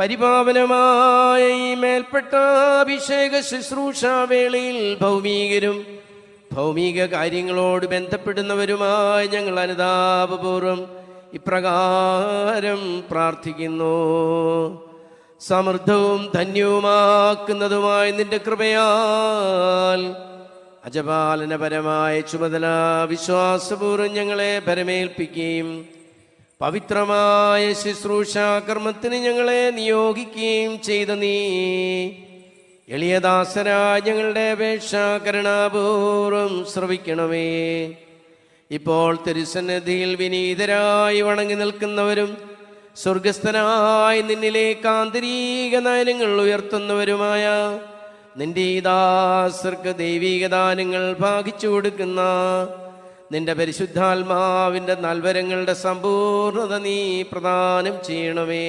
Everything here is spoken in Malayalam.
പരിപാവനമായ ഈ മേൽപ്പെട്ട അഭിഷേക ശുശ്രൂഷാവേളയിൽ ഭൗമികരും ഭൗമിക കാര്യങ്ങളോട് ബന്ധപ്പെടുന്നവരുമായി ഞങ്ങൾ അനുതാപപൂർവം ഇപ്രകാരം പ്രാർത്ഥിക്കുന്നു. സമൃദ്ധവും ധന്യവുമാക്കുന്നതുമായ നിന്റെ കൃപയാൽ അജപാലനപരമായ ചുമതല വിശ്വാസപൂർവം ഞങ്ങളെ പരമേൽപ്പിക്കുകയും പവിത്രമായ ശുശ്രൂഷാകർമ്മത്തിന് ഞങ്ങളെ നിയോഗിക്കുകയും ചെയ്ത നീ. എളിയദാസരായ ഞങ്ങളുടെ അപേക്ഷ കരുണാപൂർവം ശ്രവിക്കണമേ. ഇപ്പോൾ തിരുസന്നിധിയിൽ വിനീതരായി വണങ്ങി നിൽക്കുന്നവരും സ്വർഗസ്ഥനായി നിന്നിലേക്ക് ആന്തരിക നയനങ്ങൾ ഉയർത്തുന്നവരുമായ നിന്റെ ദാസർക്ക് ദൈവിക ദാനങ്ങൾ ഭാഗിച്ചു കൊടുക്കുന്ന നിന്റെ പരിശുദ്ധാത്മാവിന്റെ നൽവരങ്ങളുടെ സമ്പൂർണത നീ പ്രദാനം ചെയ്യണമേ.